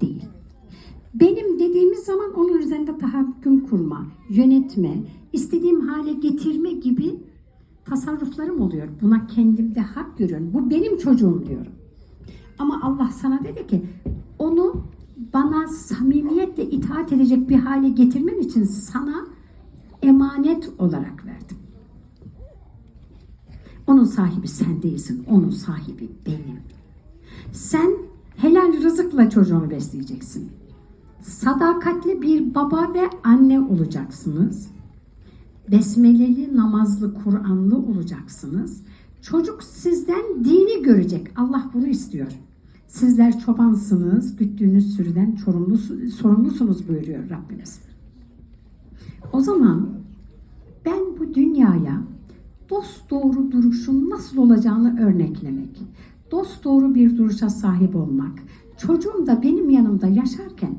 değil. Benim dediğimiz zaman onun üzerinde tahakküm kurma, yönetme, istediğim hale getirme gibi tasarruflarım oluyor. Buna kendimde hak görüyorum. Bu benim çocuğum diyorum. Ama Allah sana dedi ki onu bana samimiyetle itaat edecek bir hale getirmen için sana emanet olarak verdim. Onun sahibi sen değilsin. Onun sahibi benim. Sen helal rızıkla çocuğunu besleyeceksin. Sadakatli bir baba ve anne olacaksınız. Besmeleli, namazlı, Kur'anlı olacaksınız. Çocuk sizden dini görecek. Allah bunu istiyor. Sizler çobansınız, güttüğünüz sürüden çorumlu, sorumlusunuz buyuruyor Rabbimiz. O zaman ben bu dünyaya dost doğru duruşun nasıl olacağını örneklemek, dost doğru bir duruşa sahip olmak, çocuğum da benim yanımda yaşarken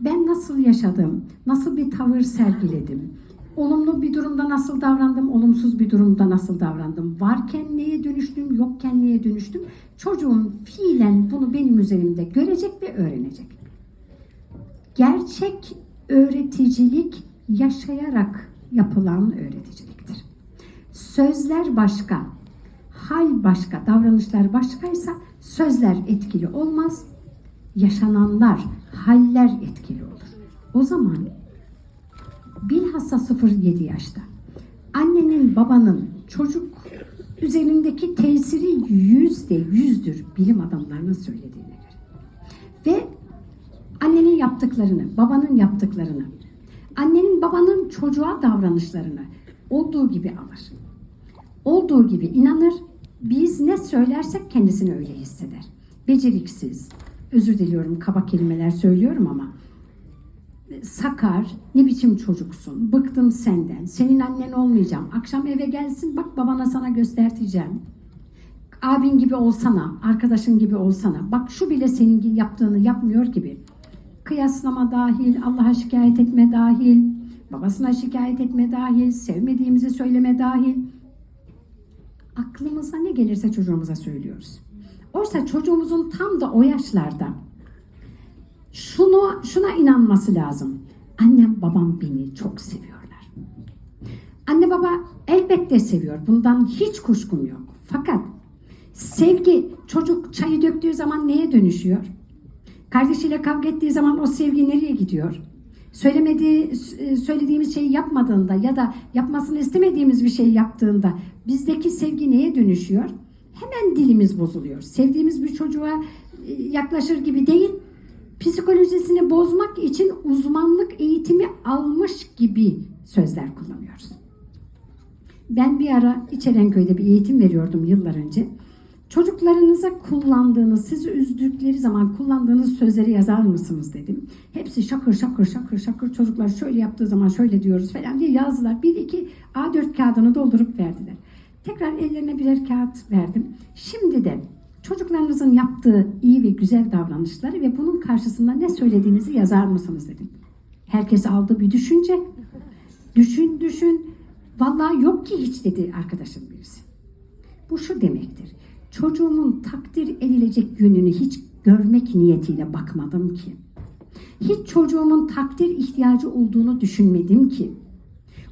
ben nasıl yaşadım, nasıl bir tavır sergiledim, olumlu bir durumda nasıl davrandım, olumsuz bir durumda nasıl davrandım, varken neye dönüştüm, yokken neye dönüştüm, çocuğum fiilen bunu benim üzerimde görecek ve öğrenecek. Gerçek öğreticilik yaşayarak yapılan öğreticiliktir. Sözler başka, hal başka, davranışlar başkaysa sözler etkili olmaz, yaşananlar, haller etkili olur. O zaman bilhassa 0-7 yaşta annenin babanın çocuk üzerindeki tesiri yüzde yüzdür bilim adamlarının söylediğine göre. Ve annenin yaptıklarını, babanın yaptıklarını, annenin babanın çocuğa davranışlarını olduğu gibi alır. Olduğu gibi inanır. Biz ne söylersek kendisini öyle hisseder. Beceriksiz, özür diliyorum kaba kelimeler söylüyorum ama sakar, ne biçim çocuksun, bıktım senden, senin annen olmayacağım, akşam eve gelsin bak babana sana göstereceğim. Abin gibi olsana, arkadaşın gibi olsana, bak şu bile senin yaptığını yapmıyor gibi. Kıyaslama dahil, Allah'a şikayet etme dahil, babasına şikayet etme dahil, sevmediğimizi söyleme dahil. Aklımıza ne gelirse çocuğumuza söylüyoruz. Oysa çocuğumuzun tam da o yaşlarda şunu şuna inanması lazım. Annem babam beni çok seviyorlar. Anne baba elbette seviyor. Bundan hiç kuşkum yok. Fakat sevgi çocuk çayı döktüğü zaman neye dönüşüyor? Kardeşiyle kavga ettiği zaman o sevgi nereye gidiyor? Söylemediği, söylediğimiz şeyi yapmadığında ya da yapmasını istemediğimiz bir şey yaptığında bizdeki sevgi neye dönüşüyor? Hemen dilimiz bozuluyor. Sevdiğimiz bir çocuğa yaklaşır gibi değil, psikolojisini bozmak için uzmanlık eğitimi almış gibi sözler kullanıyoruz. Ben bir ara İçerenköy'de bir eğitim veriyordum yıllar önce. Çocuklarınıza kullandığınız, sizi üzdükleri zaman kullandığınız sözleri yazar mısınız dedim. Hepsi şakır şakır şakır şakır çocuklar şöyle yaptığı zaman şöyle diyoruz falan diye yazdılar. Bir iki A4 kağıdını doldurup verdiler. Tekrar ellerine birer kağıt verdim. Şimdi de çocuklarınızın yaptığı iyi ve güzel davranışları ve bunun karşısında ne söylediğinizi yazar mısınız dedim. Herkes aldı bir düşünce. Düşün düşün. Vallahi yok ki hiç dedi arkadaşım birisi. Bu şu demektir. Çocuğumun takdir edilecek yönünü hiç görmek niyetiyle bakmadım ki. Hiç çocuğumun takdir ihtiyacı olduğunu düşünmedim ki.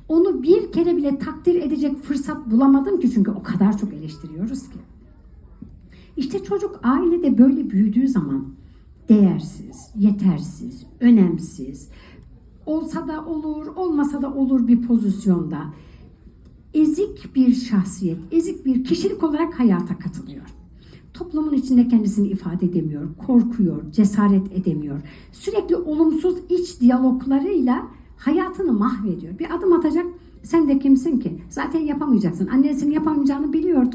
Onu bir kere bile takdir edecek fırsat bulamadım ki çünkü o kadar çok eleştiriyoruz ki. İşte çocuk ailede böyle büyüdüğü zaman değersiz, yetersiz, önemsiz, olsa da olur, olmasa da olur bir pozisyonda ezik bir şahsiyet, ezik bir kişilik olarak hayata katılıyor. Toplumun içinde kendisini ifade edemiyor, korkuyor, cesaret edemiyor. Sürekli olumsuz iç diyaloglarıyla hayatını mahvediyor. Bir adım atacak, sen de kimsin ki? Zaten yapamayacaksın. Annesinin yapamayacağını biliyordu.